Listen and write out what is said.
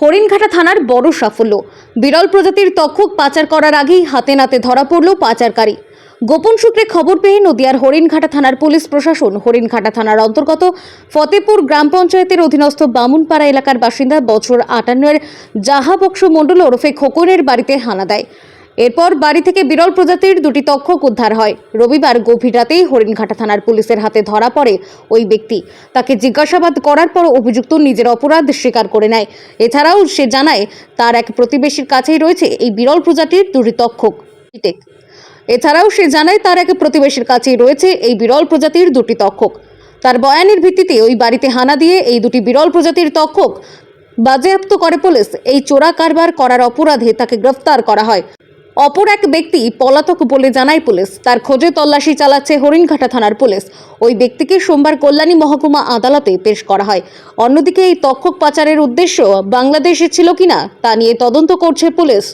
হরিণঘাটা থানার বড় সাফল্য। বিরল প্রজাতির তক্ষক পাচার করার আগেই হাতে নাতে ধরা পড়ল পাচারকারী। গোপন সূত্রে খবর পেয়ে নদিয়ার হরিণঘাটা থানার পুলিশ প্রশাসন, হরিণঘাটা থানার অন্তর্গত ফতেপুর গ্রাম পঞ্চায়েতের অধীনস্থ বামুনপাড়া এলাকার বাসিন্দা বছর আটান্নের জাহাবক্স মণ্ডল ওরফে খোকনের বাড়িতে হানা দেয়। এরপর বাড়ি থেকে বিরল প্রজাতির দুটি তক্ষক উদ্ধার হয়। রবিবার গভীর রাতেই হরিণঘাটা থানার পুলিশের হাতে ধরা পড়ে ওই ব্যক্তি। তাকে জিজ্ঞাসাবাদ করার পর অভিযুক্ত নিজের অপরাধ স্বীকার করে নেয়। এছাড়াও সে জানায়, তার এক প্রতিবেশীর কাছেই রয়েছে এই বিরল প্রজাতির দুটি তক্ষক এছাড়াও সে জানায়, তার এক প্রতিবেশীর কাছেই রয়েছে এই বিরল প্রজাতির দুটি তক্ষক। তার বয়ানের ভিত্তিতে ওই বাড়িতে হানা দিয়ে এই দুটি বিরল প্রজাতির তক্ষক বাজেয়াপ্ত করে পুলিশ। এই চোরা কারবার করার অপরাধে তাকে গ্রেফতার করা হয়। অপর এক ব্যক্তি পলাতক বলে জানায় পুলিশ। তার খোঁজে তল্লাশি চালাচ্ছে হরিণঘাটা থানার পুলিশ। ওই ব্যক্তিকে সোমবার কল্যাণী মহকুমা আদালতে পেশ করা হয়। অন্যদিকে এই তক্ষক পাচারের উদ্দেশ্য বাংলাদেশে ছিল কিনা তা নিয়ে তদন্ত করছে পুলিশ।